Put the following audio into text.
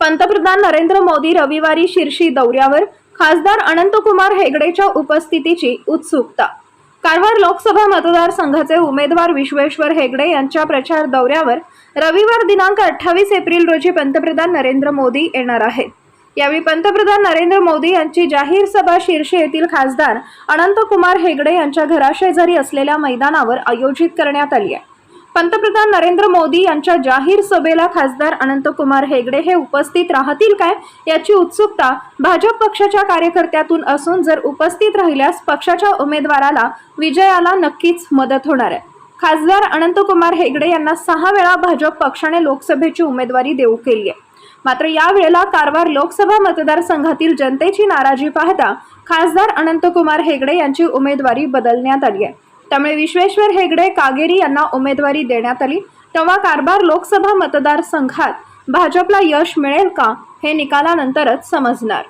पंतप्रधान नरेंद्र मोदी रविवारी शिर्शी दौऱ्यावर. खासदार अनंतकुमार हेगडेच्या उपस्थितीची उत्सुकता. कारवार लोकसभा मतदारसंघाचे उमेदवार विश्वेश्वर हेगडे यांच्या प्रचार दौऱ्यावर रविवार दिनांक अठ्ठावीस एप्रिल रोजी पंतप्रधान नरेंद्र मोदी येणार आहेत. यावेळी पंतप्रधान नरेंद्र मोदी यांची जाहीर सभा शिर्शी येथील खासदार अनंतकुमार हेगडे यांच्या घराशेजारी असलेल्या मैदानावर आयोजित करण्यात आली आहे. पंतप्रधान नरेंद्र मोदी यांच्या जाहीर सभेला खासदार अनंतकुमार हेगडे हे उपस्थित राहतील काय याची उत्सुकता भाजप पक्षाच्या कार्यकर्त्यातून असून जर उपस्थित राहिल्यास पक्षाच्या उमेदवाराला विजयाला नक्कीच मदत होणार आहे. खासदार अनंतकुमार हेगडे यांना सहा वेळा भाजप पक्षाने लोकसभेची उमेदवारी देऊ केली आहे. मात्र यावेळेला कारवार लोकसभा मतदारसंघातील जनतेची नाराजी पाहता खासदार अनंतकुमार हेगडे यांची उमेदवारी बदलण्यात आली आहे. त्यामुळे विश्वेश्वर हेगडे कागेरी यांना उमेदवारी देण्यात आली. तेव्हा कारभार लोकसभा मतदारसंघात भाजपला यश मिळेल का हे निकालानंतरच समजणार.